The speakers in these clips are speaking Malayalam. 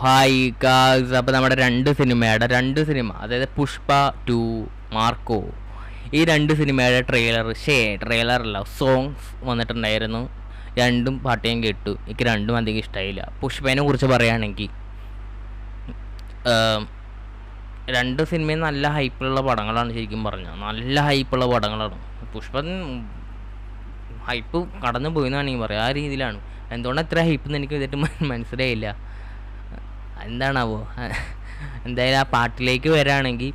ഹായ് കാസ് അപ്പോൾ നമ്മുടെ രണ്ട് സിനിമയുടെ രണ്ട് സിനിമ അതായത് പുഷ്പ ടു മാർക്കോ. ഈ രണ്ട് സിനിമയുടെ ട്രെയിലർ ഷേ ട്രെയിലറല്ല സോങ്സ് വന്നിട്ടുണ്ടായിരുന്നു. രണ്ടും പാട്ടേയും കേട്ടു. എനിക്ക് രണ്ടും അധികം ഇഷ്ടമായില്ല പുഷ്പേനെ കുറിച്ച് പറയുകയാണെങ്കിൽ രണ്ട് സിനിമയും നല്ല ഹൈപ്പുള്ള പടങ്ങളാണ് ശരിക്കും പറഞ്ഞത് നല്ല ഹൈപ്പുള്ള പടങ്ങളാണ്. പുഷ്പൻ ഹൈപ്പ് കടന്നു പോയി എന്ന് വേണമെങ്കിൽ പറയാം ആ രീതിയിലാണ്. എന്തുകൊണ്ടാണ് ഇത്ര ഹൈപ്പ് എന്ന് എനിക്ക് ഇതായിട്ട് മനസ്സിലായില്ല. എന്താണാവോ? എന്തായാലും ആ പാട്ടിലേക്ക് വരാണെങ്കിൽ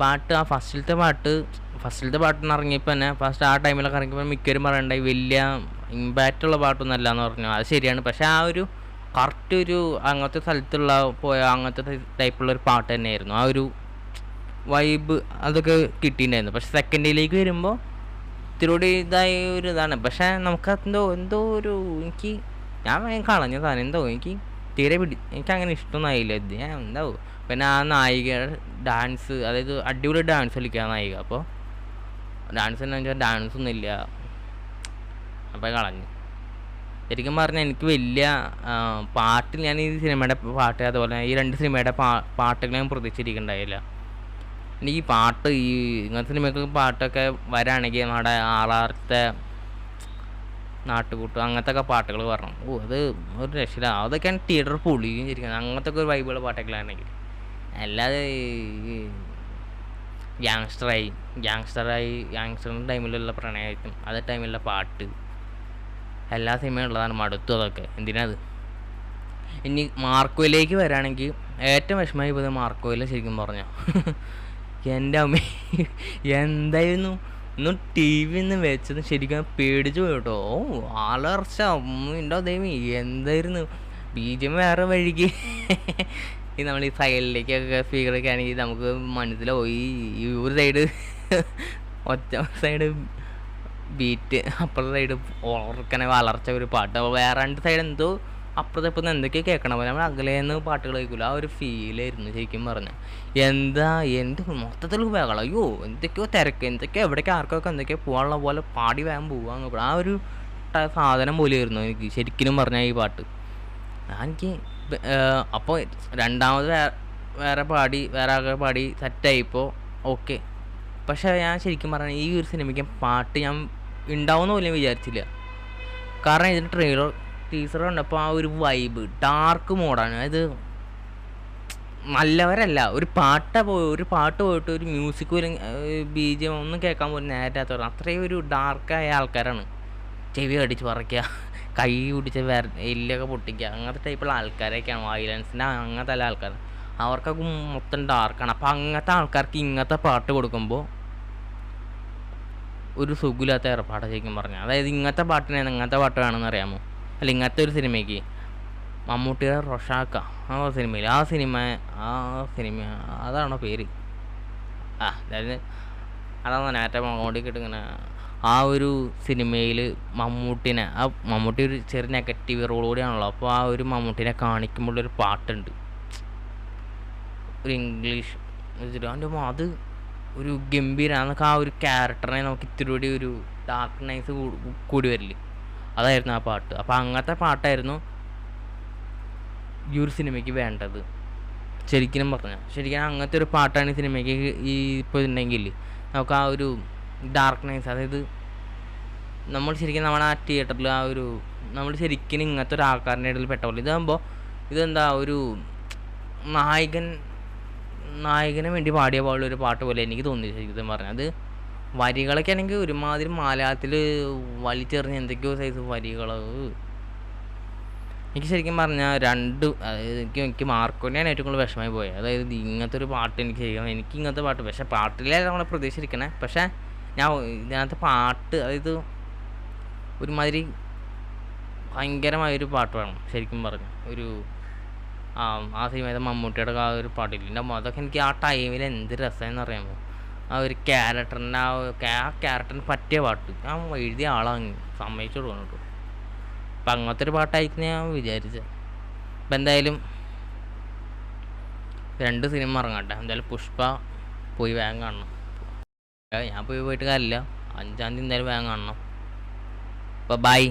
പാട്ട് ആ ഫസ്റ്റിലത്തെ പാട്ട് ഫസ്റ്റിലത്തെ പാട്ടിന് ഇറങ്ങിയപ്പോൾ തന്നെ ഫസ്റ്റ് ആ ടൈമിലൊക്കെ ഇറങ്ങിയപ്പോൾ മിക്കവരും പറയണ്ടായി വലിയ ഇമ്പാക്റ്റ് ഉള്ള പാട്ടൊന്നും അല്ല എന്ന് പറഞ്ഞു. അത് ശരിയാണ്. പക്ഷെ ആ ഒരു കറക്റ്റ് ഒരു അങ്ങനത്തെ സ്ഥലത്തുള്ള പോയ അങ്ങനത്തെ ടൈപ്പുള്ള ഒരു പാട്ട് തന്നെയായിരുന്നു. ആ ഒരു വൈബ് അതൊക്കെ കിട്ടിയിട്ടുണ്ടായിരുന്നു. പക്ഷെ സെക്കൻഡിലേക്ക് വരുമ്പോൾ ഇത്തിരി ഇതായ ഒരു ഇതാണ്. പക്ഷേ നമുക്ക് എന്തോ എന്തോ ഒരു എനിക്ക് ഞാൻ കളഞ്ഞതാണ് എന്തോ എനിക്ക് തീരെ പിടി എനിക്ക് അങ്ങനെ ഇഷ്ടമൊന്നും ഇത്. ഞാൻ എന്താവും. പിന്നെ ആ നായികയുടെ ഡാൻസ് അതായത് അടിപൊളി ഡാൻസ് കളിക്കുക നായിക. അപ്പോൾ ഡാൻസ് എന്ന് വെച്ചാൽ ഡാൻസ് ഒന്നും ഇല്ല. അപ്പോൾ കളഞ്ഞു. ശരിക്കും പറഞ്ഞാൽ എനിക്ക് വലിയ പാട്ടിൽ ഞാൻ ഈ സിനിമയുടെ പാട്ട് അതുപോലെ ഈ രണ്ട് സിനിമയുടെ പാ പാട്ടുകൾ ഞാൻ പ്രതീക്ഷിച്ചിരിക്കുന്നുണ്ടായില്ല ഈ പാട്ട് ഈ ഇങ്ങനത്തെ സിനിമയ്ക്ക് പാട്ടൊക്കെ വരാണെങ്കിൽ നമ്മുടെ ആറാറത്തെ നാട്ടുകൂട്ട് അങ്ങനത്തെ ഒക്കെ പാട്ടുകൾ പറഞ്ഞു. ഓ അത് ഒരു രക്ഷയില്ല. അതൊക്കെയാണ് തിയേറ്റർ പൊളിയും ശരിക്കും അങ്ങനത്തെ ഒക്കെ ഒരു വൈബുള്ള പാട്ടൊക്കെയാണെങ്കിൽ അല്ലാതെ ഗ്യാങ്സ്റ്ററായി ഗ്യാങ്സ്റ്ററായി ഗ്യാങ്സ്റ്ററിന്റെ ടൈമിലുള്ള പ്രണയമായിട്ടും അതേ ടൈമിലുള്ള പാട്ട് എല്ലാ സിനിമയും ഉള്ളതാണ് മടുത്തു അതൊക്കെ. എന്തിനാത് ഇനി മാർക്കോയിലേക്ക് വരാണെങ്കിൽ ഏറ്റവും വിഷമമായി പോയത് മാർക്കോയിൽ ശരിക്കും പറഞ്ഞു. എന്റെ അമ്മ എന്തായിരുന്നു? ഒന്ന് ടി വി നിന്ന് വെച്ചത് ശരിക്കും പേടിച്ചു പോയി കേട്ടോ ഓ ആളർച്ച എന്റെ ദൈവം എന്തായിരുന്നു? ബീജം വേറെ വഴിക്ക് ഈ നമ്മൾ ഈ സൈഡിലേക്കൊക്കെ സ്പീക്കറൊക്കെ ആണെങ്കിൽ നമുക്ക് മനസ്സിലാവും ഈ ഒരു സൈഡ് ഒറ്റ സൈഡ് ബീറ്റ് അപ്പുറത്തെ സൈഡ് ഓർക്കനെ വളർച്ച ഒരു പാട്ട്. അപ്പോൾ വേറെ രണ്ട് സൈഡ് എന്തോ അപ്പുറത്തെ ഇപ്പുറത്ത് എന്തൊക്കെയാണ് കേൾക്കണം പോലെ നമ്മൾ അകലേന്ന് പാട്ടുകൾ കേൾക്കില്ല ആ ഒരു ഫീലായിരുന്നു ശരിക്കും പറഞ്ഞു. എന്താ എന്ത് മൊത്തത്തിൽ വേഗം അയ്യോ എന്തൊക്കെയോ തിരക്ക് എന്തൊക്കെയോ എവിടേക്ക് ആർക്കൊക്കെ എന്തൊക്കെയോ പോകാനുള്ള പോലെ പാടി വേഗം പോവാന്ന് ആ ഒരു സാധനം പോലെയായിരുന്നു എനിക്ക് ശരിക്കും പറഞ്ഞാൽ ഈ പാട്ട്. എനിക്ക് അപ്പോൾ രണ്ടാമത് വേറെ പാടി വേറെ ആകെ പാടി സെറ്റായിപ്പോൾ ഓക്കെ പക്ഷേ ഞാൻ ശരിക്കും പറഞ്ഞാൽ ഈ ഒരു സിനിമയ്ക്ക് പാട്ട് ഞാൻ ഉണ്ടാവുമെന്ന് പോലും വിചാരിച്ചില്ല. കാരണം ഇതിന്റെ ട്രെയിലർ ടീച്ചർ കണ്ടപ്പോൾ ആ ഒരു വൈബ് ഡാർക്ക് മോഡാണ് അതായത് നല്ലവരല്ല. ഒരു പാട്ട പോയി ഒരു പാട്ട് പോയിട്ട് ഒരു മ്യൂസിക് ഒരു ബീജം ഒന്നും കേൾക്കാൻ പോലും നേരത്തെ അത്രയും ഒരു ഡാർക്കായ ആൾക്കാരാണ്. ചെവി അടിച്ച് പറിക്കുക കൈ പിടിച്ച് വേർ എല്ലൊക്കെ പൊട്ടിക്കുക അങ്ങനത്തെ ടൈപ്പുള്ള ആൾക്കാരൊക്കെയാണ്. വയലൻസിന്റെ അങ്ങനത്തെ എല്ലാ ആൾക്കാർ അവർക്കൊക്കെ മൊത്തം ഡാർക്കാണ് അപ്പോൾ അങ്ങനത്തെ ആൾക്കാർക്ക് ഇങ്ങനത്തെ പാട്ട് കൊടുക്കുമ്പോൾ ഒരു സുഖമില്ലാത്ത ഏർപ്പാടാണ് ശരിക്കും പറഞ്ഞാൽ അതായത് ഇങ്ങനത്തെ പാട്ടിനെ ഇങ്ങനത്തെ പാട്ട് വേണമെന്ന് അറിയാമോ? അല്ല ഇങ്ങനത്തെ ഒരു സിനിമയ്ക്ക്. മമ്മൂട്ടിയുടെ റൊഷാക്ക. ആ സിനിമയിൽ ആ സിനിമ ആ സിനിമ അതാണോ പേര്? ആ അതായത് അതാണ് നേരത്തെ മമ്മൂട്ടിക്കിട്ട് ഇങ്ങനെ ആ ഒരു സിനിമയിൽ മമ്മൂട്ടിനെ ആ മമ്മൂട്ടി ഒരു ചെറിയ നെഗറ്റീവ് റോൾ കൂടിയാണല്ലോ അപ്പോൾ ആ ഒരു മമ്മൂട്ടിനെ കാണിക്കുമ്പോഴൊരു പാട്ടുണ്ട്. ഒരു ഇംഗ്ലീഷ് അതിന്റെ അത് ഒരു ഗംഭീര നമുക്ക് ആ ഒരു ക്യാരക്ടറിനെ നമുക്ക് ഇത്തിരി കൂടി ഒരു ഡാർക്ക്നെസ് കൂടി വരില്ലേ അതായിരുന്നു ആ പാട്ട്. അപ്പോൾ അങ്ങനത്തെ പാട്ടായിരുന്നു ഈ ഒരു സിനിമയ്ക്ക് വേണ്ടത്. ശരിക്കും പറഞ്ഞാൽ ശരിക്കും അങ്ങനത്തെ ഒരു പാട്ടാണ് ഈ സിനിമയ്ക്ക് ഈ ഇപ്പോൾ ഉണ്ടെങ്കിൽ നമുക്ക് ആ ഒരു ഡാർക്ക്നെസ് അതായത് നമ്മൾ ശരിക്കും നമ്മൾ ആ തിയേറ്ററിൽ ആ ഒരു നമ്മൾ ശരിക്കും ഇങ്ങനത്തെ ഒരു ആൾക്കാരുടെ ഇടയിൽ പെട്ട ഇതാകുമ്പോൾ ഇതെന്താ ഒരു നായകൻ നായകന് വേണ്ടി പാടിയ പോലുള്ള ഒരു പാട്ട് പോലെ എനിക്ക് തോന്നി ശരിക്കും പറഞ്ഞാൽ അത് വരികളൊക്കെ ആണെങ്കിൽ ഒരുമാതിരി മലയാളത്തിൽ വലിച്ചെറിഞ്ഞ എന്തൊക്കെയോ സൈസ് വരികൾ എനിക്ക് ശരിക്കും പറഞ്ഞാൽ രണ്ട് അതായത് എനിക്ക് എനിക്ക് മാർക്കോനെയാണ് ഏറ്റവും കൂടുതൽ വിഷമമായി പോയത് അതായത് ഇങ്ങനത്തെ ഒരു പാട്ട് എനിക്ക് ശരിക്കും എനിക്ക് ഇങ്ങനത്തെ പാട്ട് പക്ഷേ പാട്ടിലേ നമ്മളെ പ്രതീക്ഷിച്ചിരിക്കണേ. പക്ഷേ ഞാൻ ഇതിനകത്ത് പാട്ട് അതായത് ഒരുമാതിരി ഭയങ്കരമായൊരു പാട്ട് വേണം ശരിക്കും പറഞ്ഞു. ഒരു ആ ആ സിനിമയിലെ മമ്മൂട്ടിയുടെ ആ ഒരു പാട്ടില്ല. എന്റെ അതൊക്കെ എനിക്ക് ആ ടൈമിൽ എന്ത് രസമെന്ന് അറിയാമോ? ആ ഒരു ക്യാരക്ടറിന്റെ ആ ആ ക്യാരക്ടറിന് പറ്റിയ പാട്ട്. ഞാൻ എഴുതിയ ആളാണ്. സമ്മതിച്ചു കൊടുക്കണം കേട്ടോ. അപ്പം അങ്ങനത്തെ ഒരു പാട്ടായിരിക്കും ഞാൻ വിചാരിച്ചത് അപ്പം എന്തായാലും രണ്ട് സിനിമ ഇറങ്ങട്ടെ. എന്തായാലും പുഷ്പ പോയി വേഗം കാണണം. ഞാൻ പോയി പോയിട്ട് കാര്യമില്ല. അഞ്ചാം തീയതി എന്തായാലും വേഗം കാണണം. അപ്പോൾ ബൈ